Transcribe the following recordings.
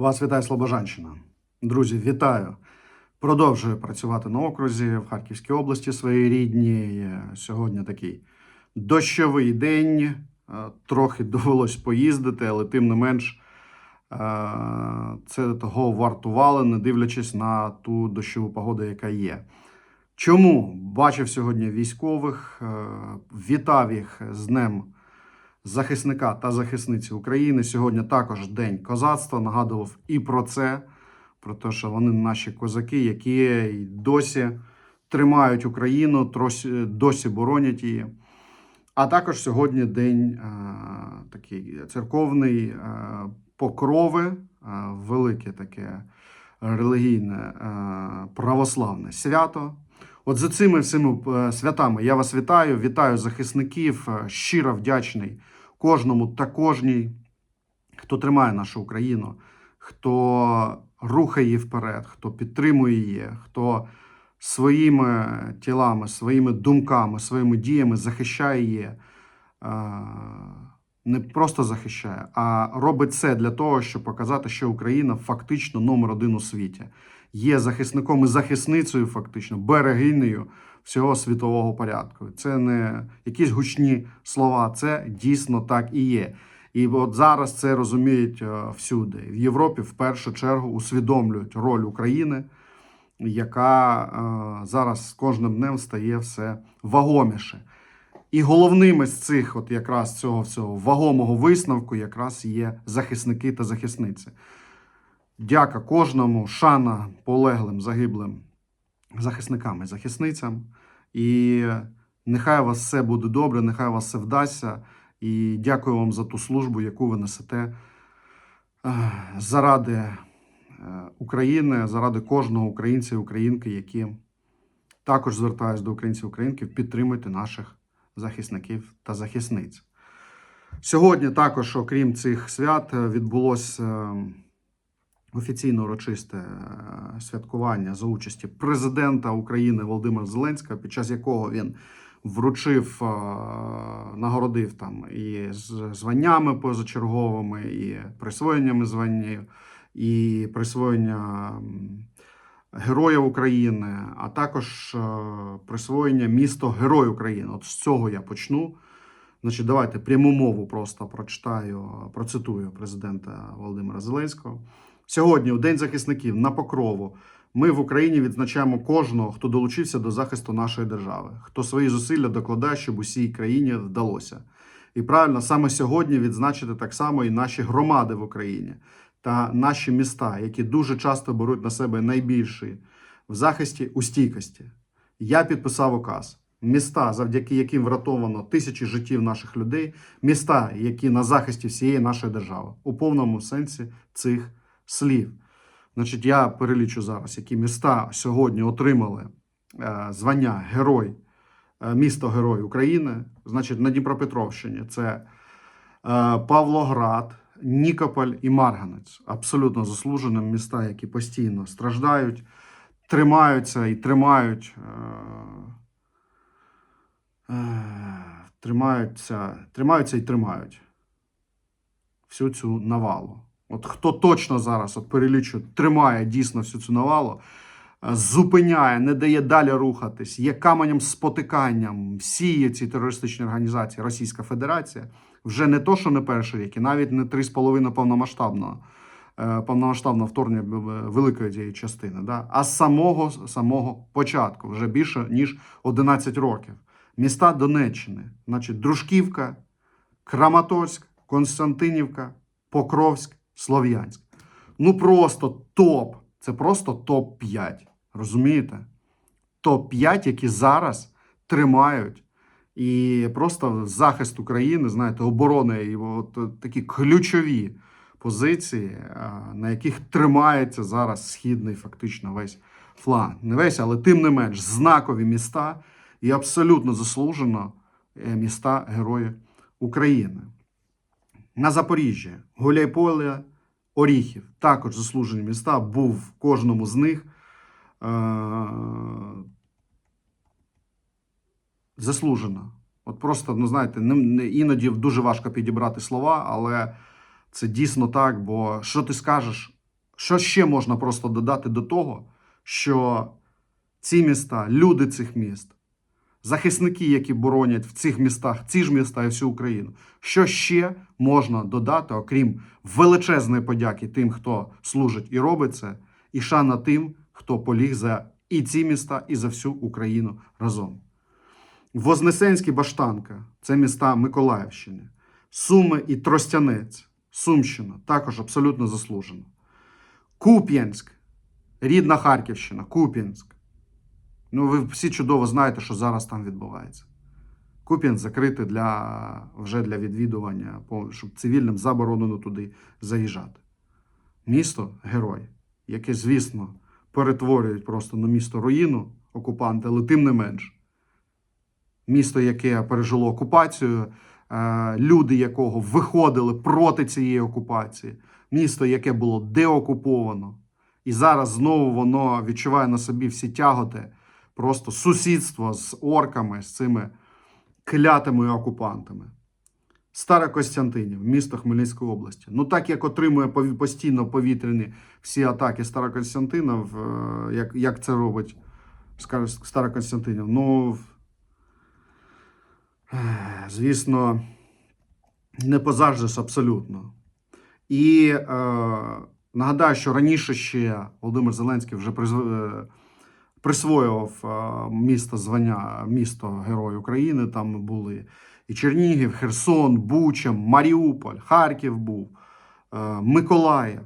Вас вітає Слобожанщина. Друзі, вітаю! Продовжую працювати на окрузі в Харківській області своїй рідній. Сьогодні такий дощовий день. Е, Трохи довелось поїздити, але тим не менш е, це того вартувало, не дивлячись на ту дощову погоду, яка є. Чому бачив сьогодні військових, е, вітав їх з Днем захисника та захисниці України. Сьогодні також День козацтва. Нагадував і про це, про те, що вони наші козаки, які досі тримають Україну, досі боронять її. А також сьогодні день е, такий церковний е, покрови, е, велике таке релігійне е, православне свято. От за цими всіми е, святами я вас вітаю. Вітаю захисників. е, Щиро вдячний кожному та кожній, хто тримає нашу Україну, хто рухає її вперед, хто підтримує її, хто своїми тілами, своїми думками, своїми діями захищає її. е, Не просто захищає, а робить це для того, щоб показати, що Україна фактично номер один у світі є захисником і захисницею, фактично, берегинею всього світового порядку. Це не якісь гучні слова, це дійсно так і є. І от зараз це розуміють е, всюди. В Європі в першу чергу усвідомлюють роль України, яка е, зараз з кожним днем стає все вагоміше. І головними з цих, от якраз цього всього вагомого висновку, якраз є захисники та захисниці. Дяка кожному, шана полеглим, загиблим захисникам і захисницям. І нехай у вас все буде добре, нехай у вас все вдасться. І дякую вам за ту службу, яку ви несете е, заради е, України, заради кожного українця і українки, які також звертаюсь до українців і підтримуйте наших захисників та захисниць. Сьогодні також, окрім цих свят, відбулося е, офіційно урочисте е, святкування за участі президента України Володимира Зеленського, під час якого він вручив, е, нагородив там і званнями позачерговими, і присвоєннями звання, і присвоєння Героя України, а також е, присвоєння місто Герой України. От з цього я почну. Значить, давайте пряму мову просто прочитаю, процитую президента Володимира Зеленського. Сьогодні, у День захисників, на покрову, ми в Україні відзначаємо кожного, хто долучився до захисту нашої держави, хто свої зусилля докладає, щоб усій країні вдалося. І правильно, саме сьогодні відзначити так само і наші громади в Україні та наші міста, які дуже часто беруть на себе найбільший в захисті у стійкості. Я підписав указ. Міста, завдяки яким врятовано тисячі життів наших людей, міста, які на захисті всієї нашої держави, у повному сенсі цих слів. Значить, я перелічу зараз, які міста сьогодні отримали е, звання Герой, е, місто Герой України. Значить, на Дніпропетровщині це е, Павлоград, Нікополь і Марганець. Абсолютно заслужені міста, які постійно страждають, тримаються і тримають. Тримаються, тримаються і тримають всю цю навалу. От хто точно зараз от перелічу, тримає дійсно всю цю навалу, е, зупиняє, не дає далі рухатись, є каменем спотиканням сіє ці терористичні організації Російська Федерація, вже не то, що не перший рік, і навіть не три з половиною повномасштабного. е, Повномасштабного вторгнення великої цієї частини, да? а з самого самого початку, вже більше ніж 11 років. Міста Донеччини, значить, Дружківка, Краматорськ, Константинівка, Покровськ, Слов'янськ. Ну просто топ. Це просто топ-5. Розумієте? Топ-5, які зараз тримають і просто захист України, знаєте, оборони і от такі ключові позиції, на яких тримається зараз східний фактично весь фланг. Не весь, але тим не менш, знакові міста і абсолютно заслужено е, міста Герої України. На Запоріжжі, Гуляйполе, Оріхів, також заслужені міста, був в кожному з них. Е- заслужено. От просто, ну знаєте, іноді дуже важко підібрати слова, але це дійсно так. Бо що ти скажеш Що ще можна просто додати до того, що ці міста, люди цих міст, захисники, які боронять в цих містах, ці ж міста і всю Україну, що ще можна додати, окрім величезної подяки тим, хто служить і робить це, і шана тим, хто поліг за і ці міста, і за всю Україну разом. Вознесенський Баштанка це міста Миколаївщини, Суми і Тростянець, Сумщина, також абсолютно заслужено. Куп'янськ, рідна Харківщина, Куп'янськ. Ну, ви всі чудово знаєте, що зараз там відбувається. Куп'янськ закритий для, вже для відвідування, щоб цивільним заборонено туди заїжджати. Місто герой, яке, звісно, перетворюють просто на місто руїну окупанти, але тим не менш. Місто, яке пережило окупацію, е, люди якого виходили проти цієї окупації, місто, яке було деокуповано, і зараз знову воно відчуває на собі всі тяготи, просто сусідство з орками, з цими клятими окупантами. Старокостянтинів, місто Хмельницької області. Ну, так як отримує постійно повітряні всі атаки Старокостянтинів, е, як, як це робить Старокостянтинів, ну, е, звісно, не позаждеш абсолютно. І е, нагадаю, що раніше ще Володимир Зеленський вже призв- е, присвоював е, місто звання місто Герой України. Там були і Чернігів, Херсон, Буча, Маріуполь, Харків був, е, Миколаїв.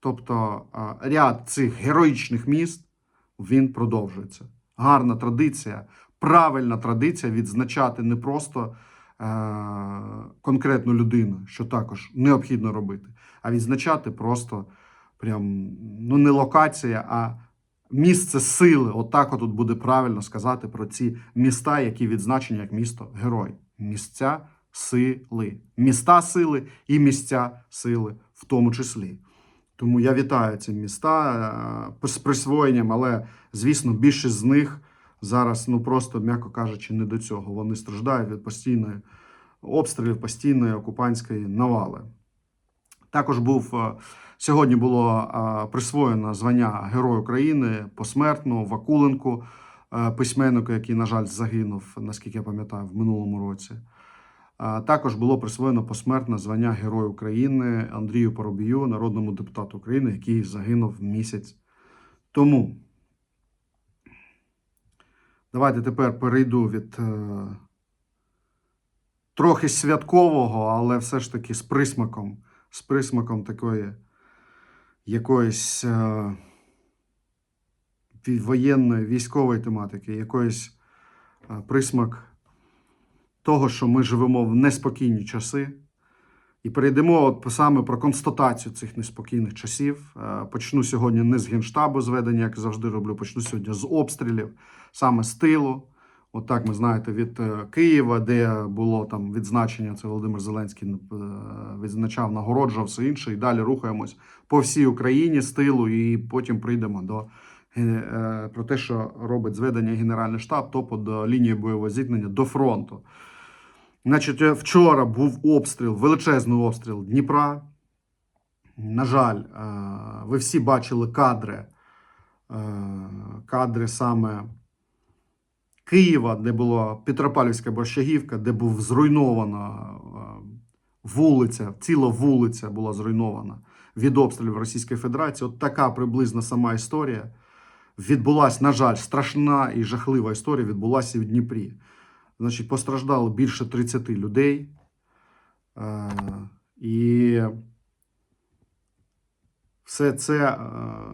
Тобто е, ряд цих героїчних міст він продовжується. Гарна традиція, правильна традиція відзначати не просто конкретну людину, що також необхідно робити, а відзначати просто прям ну не локація, а місце сили. Отак отут буде правильно сказати про ці міста, які відзначені як місто герой. Місця сили, міста сили і місця сили в тому числі. Тому я вітаю ці міста е, з присвоєнням, але звісно, більшість з них зараз, ну просто, м'яко кажучи, не до цього. Вони страждають від постійної обстрілів, постійної окупантської навали. Також був е, сьогодні було присвоєно звання Герой України посмертно Вакуленку, е, письменнику, який, на жаль, загинув, наскільки я пам'ятаю, в минулому році. Також було присвоєно посмертне звання Герой України Андрію Поробію, народному депутату України, який загинув місяць тому. Давайте тепер перейду від е, трохи святкового, але все ж таки з присмаком, з присмаком такої якоїсь е, воєнної, військової тематики, якоїсь е, присмак того, що ми живемо в неспокійні часи. І перейдемо от саме про констатацію цих неспокійних часів. Е, Почну сьогодні не з генштабу зведення, як завжди роблю. Почну сьогодні з обстрілів, саме з тилу. От ми знаєте, від е, Києва, де було там відзначення, це Володимир Зеленський е, відзначав, нагороджував все інше. І далі рухаємось по всій Україні з тилу, і потім прийдемо до е, про те, що робить зведення Генеральний штаб, тобто до лінії бойового зіткнення до фронту. Значить, вчора був обстріл, величезний обстріл Дніпра. На жаль, ви всі бачили кадри, кадри саме Києва, де була Петропавлівська борщагівка, де був зруйнована е, вулиця, ціла вулиця була зруйнована від обстрілів Російської Федерації. От така приблизно сама історія відбулася, на жаль, страшна і жахлива історія відбулася в Дніпрі. Значить, постраждало більше 30 людей. Е, і все це, е,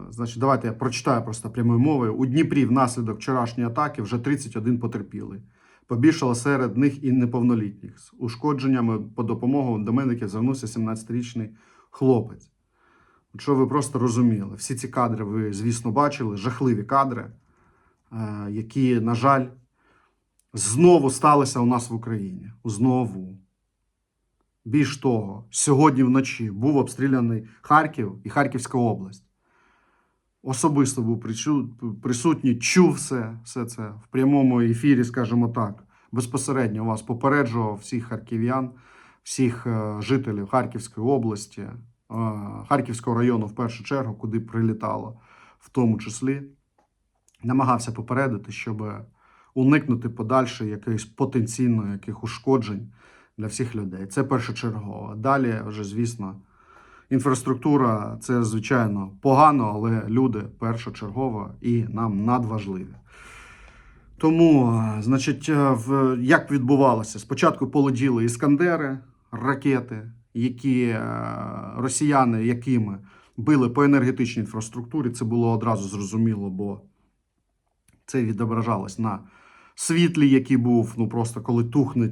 значить, давайте я прочитаю просто прямою мовою. У Дніпрі внаслідок вчорашньої атаки вже 31 потерпілий. Побільшало серед них і неповнолітніх. З ушкодженнями по допомогу до медиків звернувся 17-річний хлопець. Що ви просто розуміли, всі ці кадри ви, звісно, бачили, жахливі кадри, е, які, на жаль, знову сталися у нас в Україні. Знову. Більш того, сьогодні вночі був обстріляний Харків і Харківська область. Особисто був присутній, чув все, все це в прямому ефірі, скажімо так. Безпосередньо вас попереджував всіх харків'ян, всіх е, жителів Харківської області Харківського району в першу чергу, куди прилітало, в тому числі, намагався попередити, щоб уникнути подальше якихось потенційно яких ушкоджень для всіх людей. Це першочергово. Далі, вже, звісно, інфраструктура це, звичайно, погано, але люди першочергово і нам надважливі. Тому, е, значить, е, як відбувалося? Спочатку полетіли іскандери, ракети, які е, росіяни, якими били по енергетичній інфраструктурі, це було одразу зрозуміло, бо це відображалось на світлі, який був, ну просто коли тухне,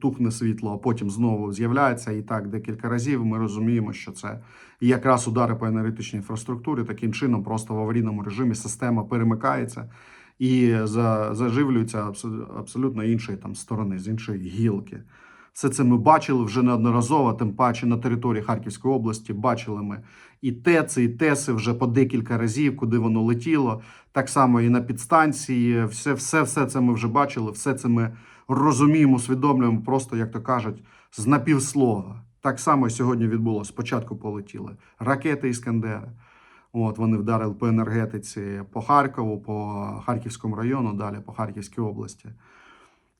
тухне світло, а потім знову з'являється. І так декілька разів ми розуміємо, що це якраз удари по енергетичній інфраструктурі. Таким чином, просто в аварійному режимі система перемикається і за, заживлюється абсолютно іншої там сторони, з іншої гілки. Все це ми бачили вже неодноразово, тим паче на території Харківської області бачили ми і ТЕЦи, і ТЕСи вже по декілька разів, куди воно летіло. Так само і на підстанції. Все, все, все це ми вже бачили, все це ми розуміємо, усвідомлюємо, просто, як то кажуть, з напівслова. Так само сьогодні відбулося. Спочатку полетіли ракети Іскандери. От вони вдарили по енергетиці по Харкову, по Харківському району, далі по Харківській області.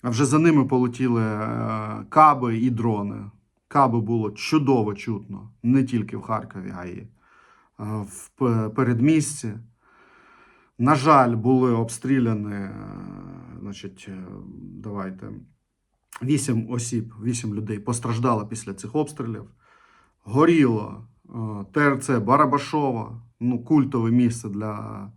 А вже за ними полетіли е, каби і дрони. Каби було чудово чутно не тільки в Харкові, а й е, в передмісті. На жаль, були обстріляні, е, значить, давайте, вісім осіб, вісім людей постраждало після цих обстрілів. Горіло ТРЦ Барабашова, ну, культове місце для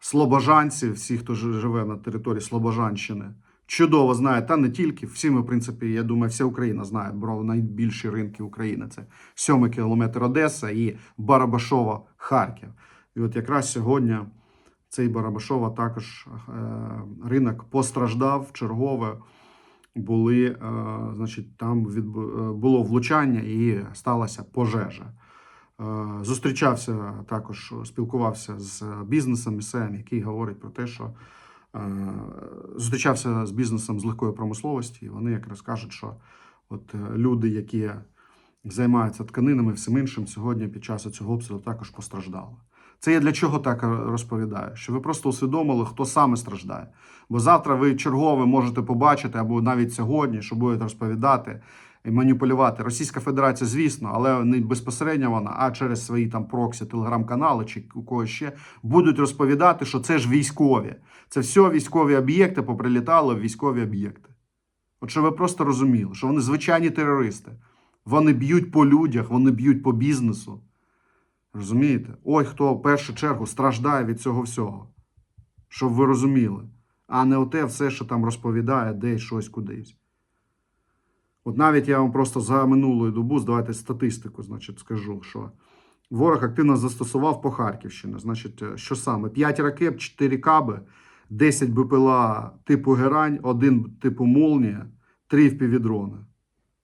слобожанців, всіх, хто живе на території Слобожанщини. Чудово знає, та не тільки. Всі ми, в принципі, я думаю, вся Україна знає, бо найбільші ринки України це 7 кілометр Одеса і Барабашова Харків. І от якраз сьогодні цей Барабашова також е, ринок постраждав чергове. Були, е, значить, там відбу- е, було влучання і сталася пожежа. Е, Зустрічався також, спілкувався з бізнесом місцевим, який говорить про те, що е, зустрічався з бізнесом з легкої промисловості, і вони якраз кажуть, що от е, люди, які займаються тканинами, всім іншим, сьогодні під час цього обстрілу також постраждали. Це я для чого так розповідаю? Що ви просто усвідомили, хто саме страждає. Бо завтра ви чергове можете побачити, або навіть сьогодні, що будуть розповідати маніпулювати. Російська Федерація, звісно, але не безпосередньо вона, а через свої там проксі, телеграм-канали чи у когось ще будуть розповідати, що це ж військові. Це все військові об'єкти поприлітали в військові об'єкти. От що ви просто розуміли, що вони звичайні терористи. Вони б'ють по людях, вони б'ють по бізнесу. Розумієте? Ой, хто в першу чергу страждає від цього всього. Щоб ви розуміли. А не оте все, що там розповідає, десь щось кудись. От навіть я вам просто за минулу добу, давайте статистику, значить, скажу, що ворог активно застосував по Харківщині. Значить, е, що саме? 5 ракет, 4 каби, 10 БПЛА типу Герань, 1 типу Молнія, 3 впівдрони.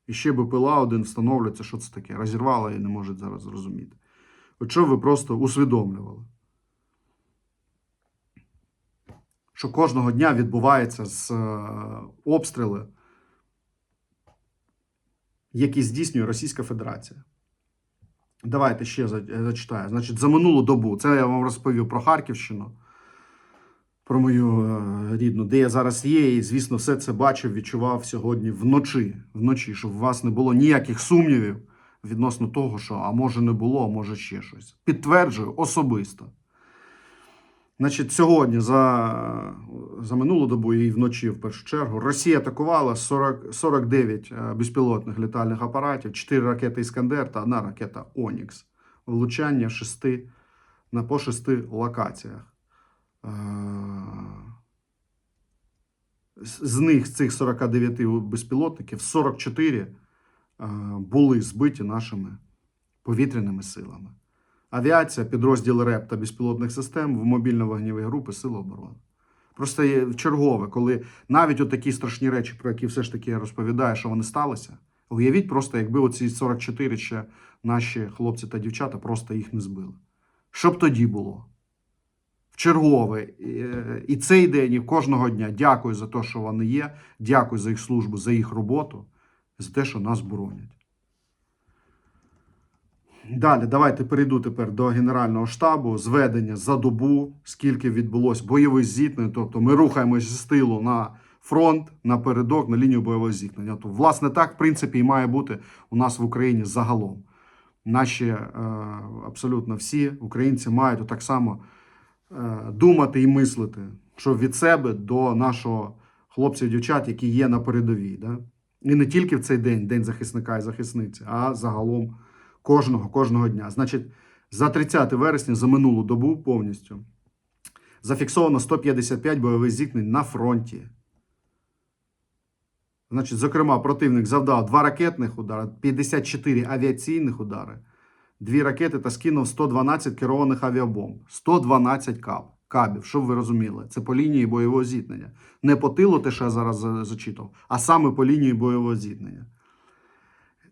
І ще БПЛА один встановлюється, що це таке. Розірвало і не можуть зараз зрозуміти. От що ви просто усвідомлювали? Що кожного дня відбувається з е, обстріли, які здійснює Російська Федерація. Давайте ще зачитаю. Значить, за минулу добу, це я вам розповів про Харківщину, про мою е, рідну, де я зараз є, і, звісно, все це бачив, відчував сьогодні вночі, вночі, щоб у вас не було ніяких сумнівів відносно того, що а може не було, а може ще щось. Підтверджую особисто. Значить, сьогодні за, за минулу добу і вночі, в першу чергу, Росія атакувала 40, 49 е, безпілотних літальних апаратів, 4 ракети Іскандер та одна ракета Онікс. Влучання шести, на по шести локаціях. Е, з- них, з цих 49 безпілотників, 44 е, були збиті нашими повітряними силами. Авіація, підрозділи РЕП та безпілотних систем в мобільно-вогневі групи Сили оборони. Просто є чергове, коли навіть от такі страшні речі, про які все ж таки я розповідаю, що вони сталися. Уявіть просто, якби оці 44 ще наші хлопці та дівчата просто їх не збили. Що б тоді було? В чергове. І, і цей день, і кожного дня дякую за те, що вони є. Дякую за їх службу, за їх роботу, за те, що нас боронять. Далі, давайте перейду тепер до Генерального штабу. Зведення за добу, скільки відбулось бойових зіткнень. Тобто ми рухаємось з тилу на фронт, на передок, на лінію бойового зіткнення. То, власне, так, в принципі, і має бути у нас в Україні загалом. Наші е, абсолютно всі українці мають так само е, думати і мислити, що від себе до нашого хлопців дівчат, які є на передовій. Да? І не тільки в цей день, День захисника і захисниці, а загалом кожного, кожного дня. Значить, за 30 вересня, за минулу добу повністю зафіксовано 155 бойових зіткнень на фронті. Значить, зокрема, противник завдав два ракетних удари, 54 авіаційних удари, дві ракети та скинув 112 керованих авіабомб, 112 каб, кабів, щоб ви розуміли. Це по лінії бойового зіткнення. Не по тилу, те, що я зараз за- зачитав, а саме по лінії бойового зіткнення.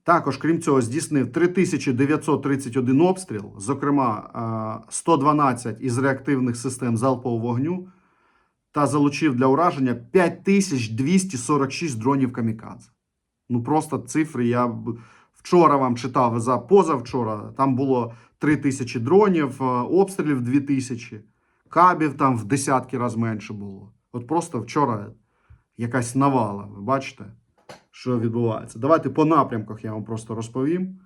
Також, крім цього, здійснив 3931 обстріл, зокрема, е, 112 із реактивних систем залпового вогню, та залучив для ураження 5246 дронів камікадзе. Ну просто цифри. Я вчора вам читав за позавчора. Там було 3000 дронів, е, обстрілів 2000, кабів там в десятки разів менше було. От просто вчора якась навала. Ви бачите, що відбувається. Давайте по напрямках я вам просто розповім,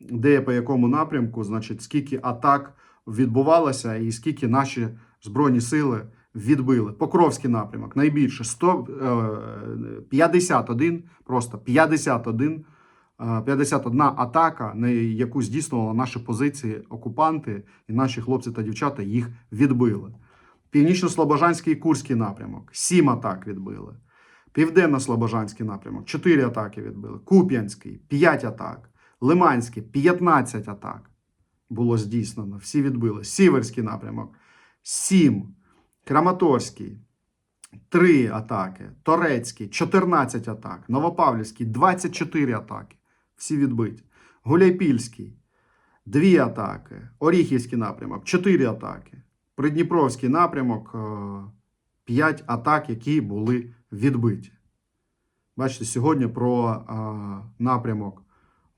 де по якому напрямку, значить, скільки атак відбувалося і скільки наші збройні сили відбили. Покровський напрямок найбільше 100, е, 51, просто 51, е, 51 атака, на яку здійснювали наші позиції окупанти, і наші хлопці та дівчата їх відбили. Північно-Слобожанський і Курський напрямок 7 атак відбили. Південно-Слобожанський напрямок 4 атаки відбили. Куп'янський 5 атак. Лиманський 15 атак було здійснено. Всі відбили. Сіверський напрямок 7. Краматорський 3 атаки. Торецький 14 атак. Новопавлівський 24 атаки. Всі відбиті. Гуляйпільський 2 атаки. Оріхівський напрямок 4 атаки. Придніпровський напрямок 5 атак, які були відбиті. Бачите, сьогодні про е, напрямок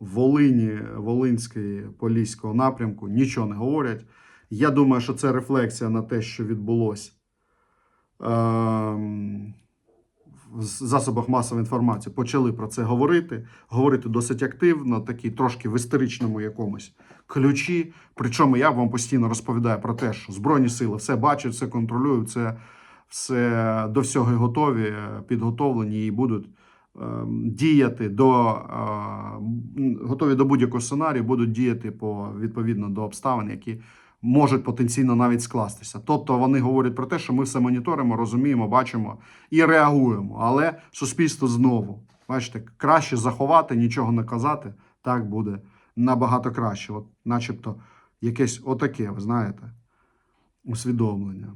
Волині, Волинської Поліського напрямку нічого не говорять. Я думаю, що це рефлексія на те, що відбулося ем, в засобах масової інформації. Почали про це говорити, говорити досить активно, такі трошки в істеричному якомусь ключі. Причому я вам постійно розповідаю про те, що Збройні сили все бачать, все контролюють, все, все до всього готові, е, підготовлені і будуть ем, діяти до е, готові до будь-якого сценарію, будуть діяти по відповідно до обставин, які можуть потенційно навіть скластися. Тобто вони говорять про те, що ми все моніторимо, розуміємо, бачимо і реагуємо. Але суспільство знову бачите, краще заховати, нічого не казати. Так буде набагато краще. От, начебто, якесь отаке, ви знаєте, усвідомлення.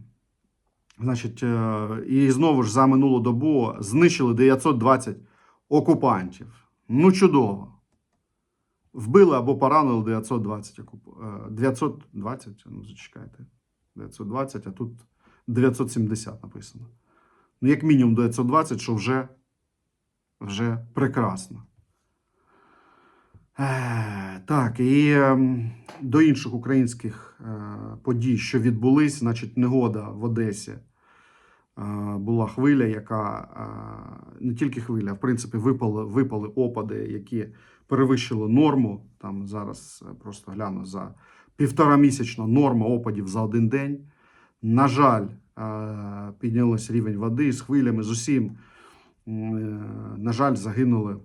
Значить, е, і знову ж за минулу добу знищили 920 окупантів. Ну, чудово. Вбили або поранили 920 окуп... е, 920, ну зачекайте. 920, а тут 970 написано. Ну, як мінімум 920, що вже, вже прекрасно. Е, Так, і ем, до інших українських е, подій, що відбулись, значить, негода в Одесі. Була хвиля, яка не тільки хвиля, а в принципі випали, випали опади, які перевищили норму. Там зараз е, просто гляну за півторамісячна норма опадів за один день. На жаль, піднялось рівень води з хвилями, з усім. Е, На жаль, загинули.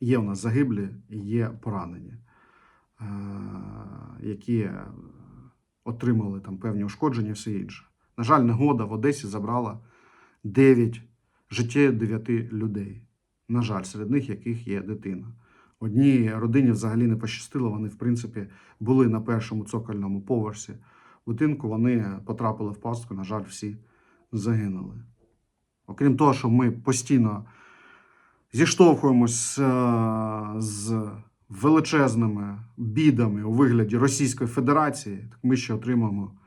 Є в нас загиблі є поранені, які е, отримали там певні ушкодження все інше. На жаль, негода в Одесі забрала 9 життя 9 людей. На жаль, серед них яких є дитина. Одній родині взагалі не пощастило. Вони, в принципі, були на першому цокольному поверсі будинку. Вони потрапили в пастку. На жаль, всі загинули. Окрім того, що ми постійно зіштовхуємось е, з величезними бідами у вигляді Російської Федерації, так ми ще отримаємо.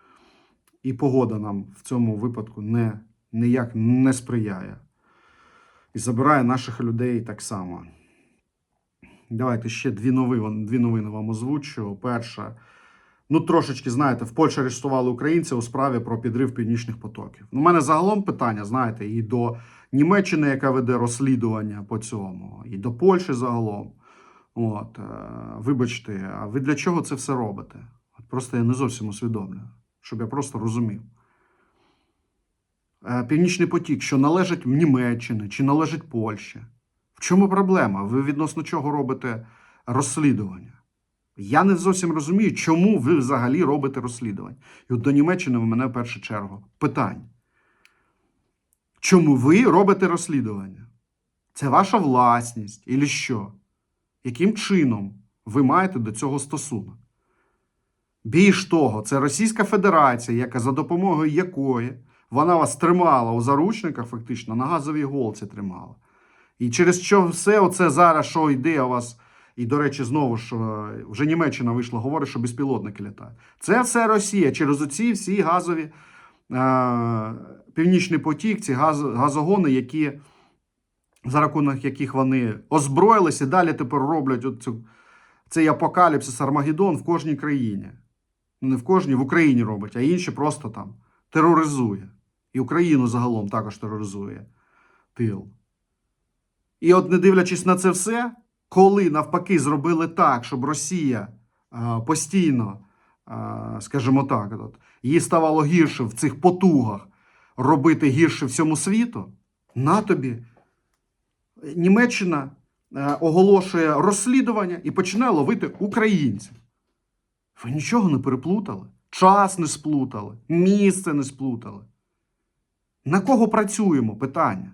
І погода нам в цьому випадку не, ніяк не сприяє. І забирає наших людей так само. Давайте ще дві новини, дві новини вам озвучу. Перша. Ну, трошечки, знаєте, в Польщі арештували українця у справі про підрив північних потоків. У мене загалом питання, знаєте, і до Німеччини, яка веде розслідування по цьому, і до Польщі загалом. От, е, вибачте, а ви для чого це все робите? Просто я не зовсім усвідомлюю, щоб я просто розумів. Е, Північний потік, що належить Німеччині чи належить Польщі. В чому проблема? Ви відносно чого робите розслідування? Я не зовсім розумію, чому ви взагалі робите розслідування. І от до Німеччини в мене в першу чергу питання. Чому ви робите розслідування? Це ваша власність, і що? Яким чином ви маєте до цього стосунок? Більш того, це Російська Федерація, яка за допомогою якої вона вас тримала у заручниках, фактично, на газовій голці тримала. І через що все оце зараз, що йде у вас, і, до речі, знову ж е, вже Німеччина вийшла, говорить, що безпілотники літають. Це все Росія через оці всі газові е, Північний потік, ці газ, газогони, які, за рахунок яких вони озброїлися, далі тепер роблять оцю, цей апокаліпсис Армагеддон в кожній країні. Не в кожній, в Україні робить, а інші просто там тероризує. І Україну загалом також тероризує тил. І от, не дивлячись на це все, коли навпаки зробили так, щоб Росія а, постійно, а, скажімо так, от, їй ставало гірше в цих потугах робити гірше всьому світу, на тобі Німеччина е, оголошує розслідування і починає ловити українців. Ви нічого не переплутали, час не сплутали, місце не сплутали. На кого працюємо? Питання.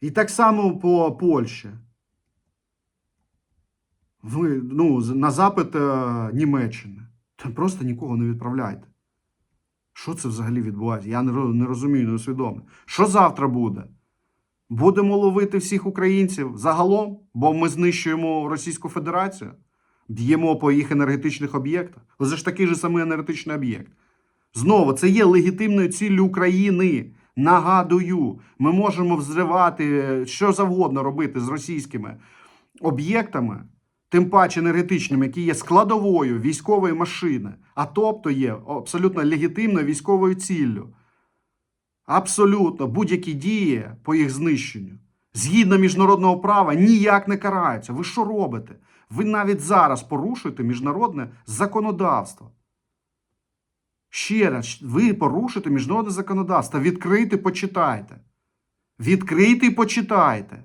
І так само по Польщі. Ви ну, на запит е, Німеччини. Та просто нікого не відправляйте. Що це взагалі відбувається? Я не, не розумію, не усвідомлюю. Що завтра буде? Будемо ловити всіх українців загалом, бо ми знищуємо Російську Федерацію, б'ємо по їх енергетичних об'єктах. Це ж такий же самий енергетичний об'єкт. Знову, це є легітимною ціллю України. Нагадую, ми можемо взривати е, що завгодно робити з російськими об'єктами, тим паче енергетичними, які є складовою військової машини, а тобто є абсолютно легітимною військовою ціллю. Абсолютно будь-які дії по їх знищенню згідно міжнародного права ніяк не караються. Ви що робите? Ви навіть зараз порушуєте міжнародне законодавство. Ще раз, ви порушуєте міжнародне законодавство. Відкрийте, почитайте. Відкрийте і почитайте.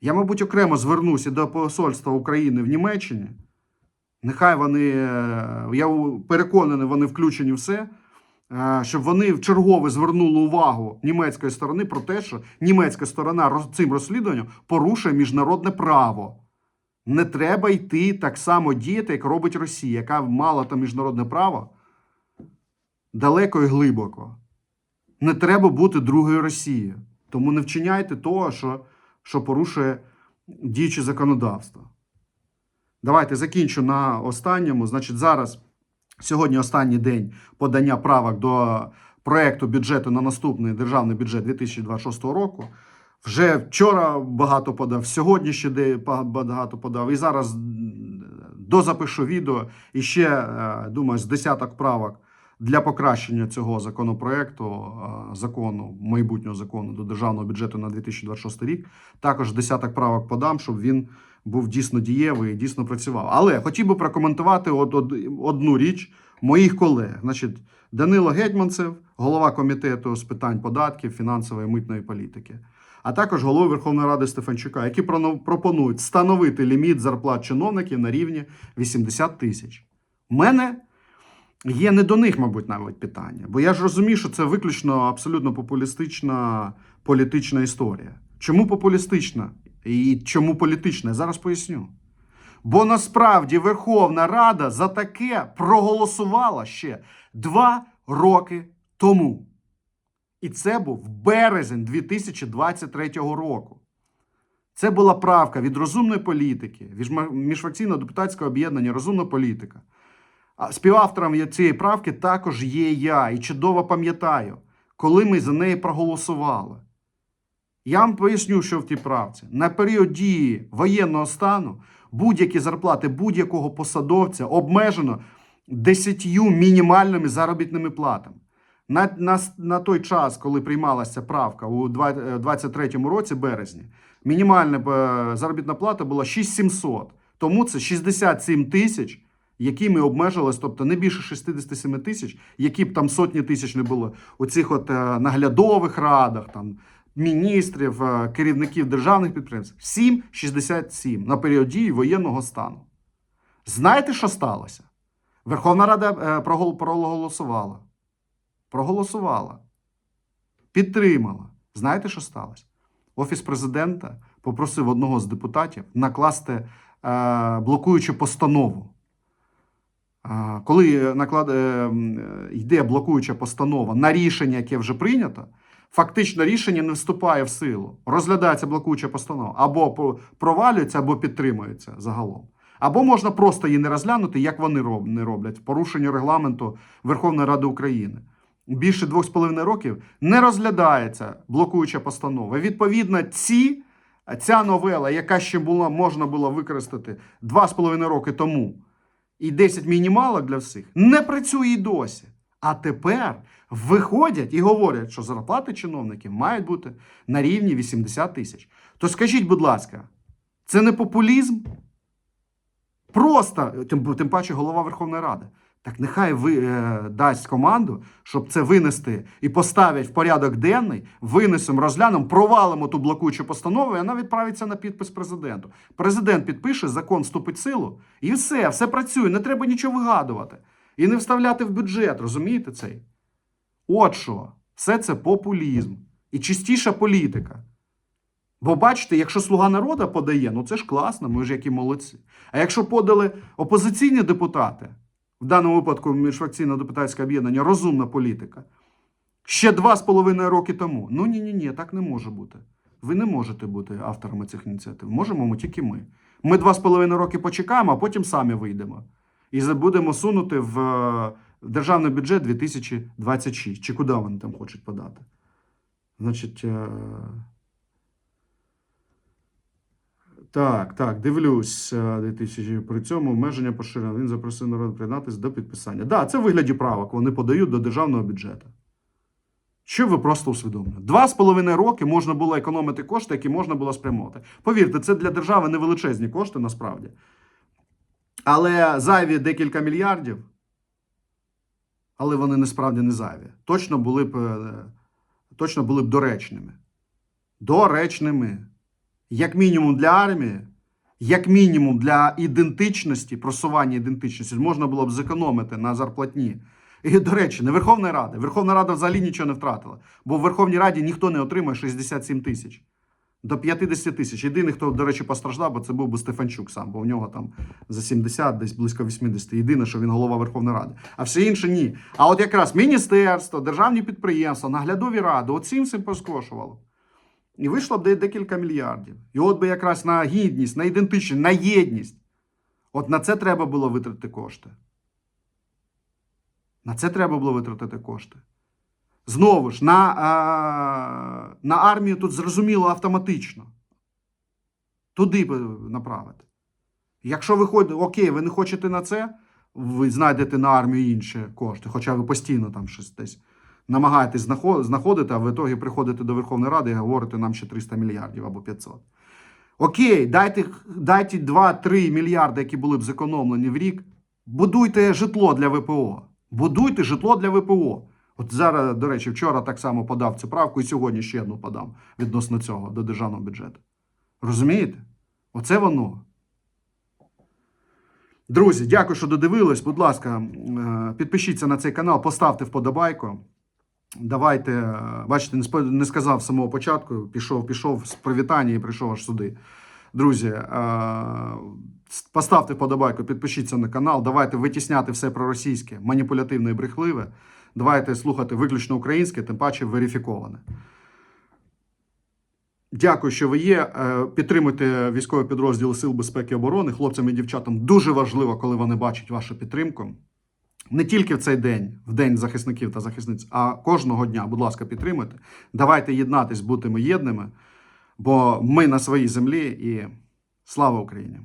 Я, мабуть, окремо звернуся до Посольства України в Німеччині. Нехай вони, е, я переконаний, вони включені все, щоб вони в чергове звернули увагу німецької сторони про те, що німецька сторона цим розслідуванням порушує міжнародне право. Не треба йти так само діяти, як робить Росія, яка мала там міжнародне право далеко і глибоко. Не треба бути другою Росією. Тому не вчиняйте того, що, що порушує діюче законодавство. Давайте закінчу на останньому. Значить, зараз сьогодні останній день подання правок до проекту бюджету на наступний державний бюджет 2026 року. Вже вчора багато подав, сьогодні ще багато подав. І зараз дозапишу відео і ще, е, думаю, з десяток правок для покращення цього законопроекту, е, закону, майбутнього закону до державного бюджету на 2026 рік. Також десяток правок подам, щоб він був дійсно дієвий і дійсно працював. Але хотів би прокоментувати от, од- одну річ моїх колег. Значить, Данило Гетьманцев, голова комітету з питань податків, фінансової і митної політики, а також голови Верховної Ради Стефанчука, які пропонують встановити ліміт зарплат чиновників на рівні 80 тисяч. У мене є не до них, мабуть, навіть питання, бо я ж розумію, що це виключно абсолютно популістична політична історія. Чому популістична і чому політична? Я зараз поясню. Бо насправді Верховна Рада за таке проголосувала ще два роки тому. І це був березень 2023 року. Це була правка від розумної політики, від міжфракційного депутатського об'єднання Розумна політика. А співавтором цієї правки також є я, і чудово пам'ятаю, коли ми за неї проголосували. Я вам поясню, що в тій правці. На період дії воєнного стану будь-які зарплати будь-якого посадовця обмежено 10 мінімальними заробітними платами. На, на, на той час, коли приймалася правка у 2023 році, березні, мінімальна е, заробітна плата була 6700. Тому це 67 тисяч, якими обмежилось, тобто не більше 67 тисяч, які б там сотні тисяч не було у цих от е, наглядових радах, там міністрів, е, керівників державних підприємств. Всім 67 на період дії воєнного стану. Знаєте, що сталося? Верховна Рада е, проголосувала. Проголосувала. Підтримала. Знаєте, що сталося? Офіс президента попросив одного з депутатів накласти е, блокуючу постанову. Е, коли наклад... е, е, йде блокуюча постанова на рішення, яке вже прийнято, фактично рішення не вступає в силу. Розглядається блокуюча постанова або провалюється, або підтримується загалом. Або можна просто її не розглянути, як вони не роблять, в порушенні регламенту Верховної Ради України. Більше двох з половиною років не розглядається блокуюча постанова. Відповідно, ці, ця новела, яка ще була, можна було використати два з половиною роки тому, і 10 мінімалок для всіх, не працює і досі. А тепер виходять і говорять, що зарплати чиновників мають бути на рівні 80 тисяч. То скажіть, будь ласка, це не популізм? Просто, тим, тим паче, голова Верховної Ради. Так нехай ви е, дасть команду, щоб це винести і поставить в порядок денний, винесемо, розглянемо, провалимо ту блокуючу постанову, і вона відправиться на підпис президенту. Президент підпише, закон вступить в силу, і все, все працює. Не треба нічого вигадувати. І не вставляти в бюджет, розумієте цей? От що, все це популізм і чистіша політика. Бо бачите, якщо слуга народу подає, ну це ж класно, ми ж які молодці. А якщо подали опозиційні депутати, в даному випадку міжфракційне депутатське об'єднання, розумна політика, ще два з половиною роки тому. Ну ні, ні, ні, так не може бути. Ви не можете бути авторами цих ініціатив. Можемо ми тільки ми. Ми два з половиною роки почекаємо, а потім самі вийдемо. І будемо сунути в е, державний бюджет 2026. Чи куди вони там хочуть подати? Значить. е, Так, так, дивлюсь. е, 2000. При цьому обмеження поширено. Він запросив народ приєднатися до підписання. Так, да, це в вигляді правок. Вони подають до державного бюджету. Що ви просто усвідомлюєте? Два з половиною роки можна було економити кошти, які можна було спрямовувати. Повірте, це для держави не величезні кошти насправді. Але зайві декілька мільярдів, але вони насправді не зайві. Точно були б, е, точно були б доречними. Доречними. Як мінімум для армії, як мінімум для ідентичності, просування ідентичності, можна було б зекономити на зарплатні. І, до речі, не Верховна Рада. Верховна Рада взагалі нічого не втратила. Бо в Верховній Раді ніхто не отримує 67 тисяч. До 50 тисяч. Єдиний, хто, до речі, постраждав, бо це був би Стефанчук сам, бо в нього там за 70, десь близько 80. Єдине, що він голова Верховної Ради. А все інше ні. А от якраз міністерство, державні підприємства, наглядові ради, оцим всім поскошувало. І вийшло б декілька мільярдів. І от би якраз на гідність, на ідентичність, на єдність. От на це треба було витратити кошти. На це треба було витратити кошти. Знову ж, на, а, на армію тут зрозуміло автоматично. Туди направити. Якщо ви ходите, окей, ви не хочете на це, ви знайдете на армію інші кошти, хоча ви постійно там щось десь намагаєтесь знаходити, а в ітогі приходите до Верховної Ради і говорите нам ще 300 мільярдів або 500. Окей, дайте, дайте 2-3 мільярди, які були б зекономлені в рік. Будуйте житло для ВПО. Будуйте житло для ВПО. От зараз, до речі, вчора так само подав цю правку, і сьогодні ще одну подам відносно цього до державного бюджету. Розумієте? Оце воно. Друзі, дякую, що додивились. Будь ласка, е, підпишіться на цей канал, поставте вподобайку. Давайте, е, бачите, не сказав з самого початку, пішов, пішов з привітання і прийшов аж сюди. Друзі, е, поставте вподобайку, підпишіться на канал. Давайте витісняти все проросійське, маніпулятивне і брехливе. Давайте слухати виключно українське, тим паче верифіковане. Дякую, що ви є. Е, Підтримуйте військові підрозділи Сил безпеки і оборони. Хлопцям і дівчатам дуже важливо, коли вони бачать вашу підтримку. Не тільки в цей день, в день захисників та захисниць, а кожного дня, будь ласка, підтримуйте. Давайте єднатись, бути ми єдними. Бо ми на своїй землі і слава Україні!